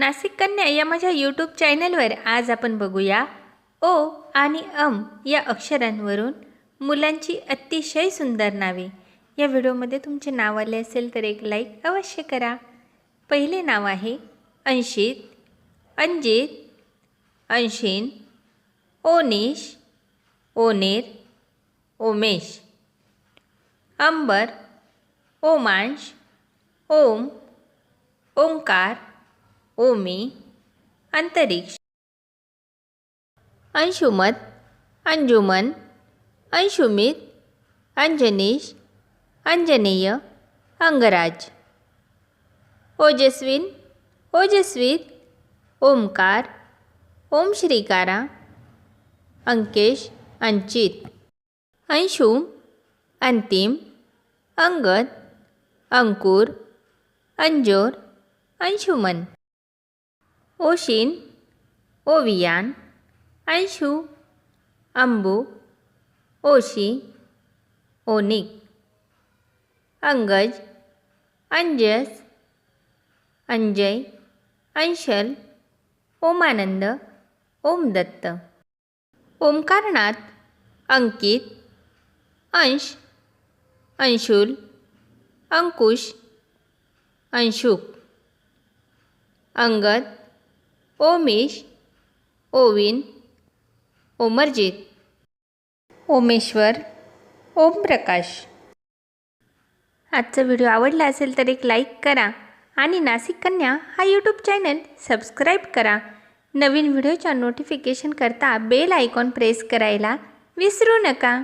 नाशिक कन्या या माझ्या यूट्यूब चॅनलवर आज आपण बघूया. ओ आणि अम या अक्षरांवरून मुलांची अतिशय सुंदर नावे. या व्हिडिओमध्ये तुमचे नाव आले असेल तर एक लाईक अवश्य करा. पहिले नाव आहे अंशित अंजित अंशिन ओनिश ओनेर ओमेश अंबर ओमांश ओम ओंकार ओमी अंतरिक्ष. अंशुमत अंजुमन अंशुमित अंजनीश अंजनेय अंगराज. ओजस्विन ओजस्वीत ओमकार ओम श्रीकारा अंकेश अंचित. अंशुम अंतिम अंगद अंकुर अंजोर अंशुमन. ओशिन ओवियान अंशु अंबू ओशी ओनिक अंगज अंजस अंजय अंशल ओमानंद ओमदत्त. ओमकारनाथ अंकित अंश अंशुल अंकुश अंशुक. अंगद ओमेश ओविन ओमरजित. ओमेश्वर ओमप्रकाश. आजचा व्हिडिओ आवडला असेल तर एक लाईक करा आणि नाशिक कन्या हा यूट्यूब चॅनल सबस्क्राईब करा. नवीन व्हिडिओच्या नोटिफिकेशन करता बेल आयकॉन प्रेस करायला विसरू नका.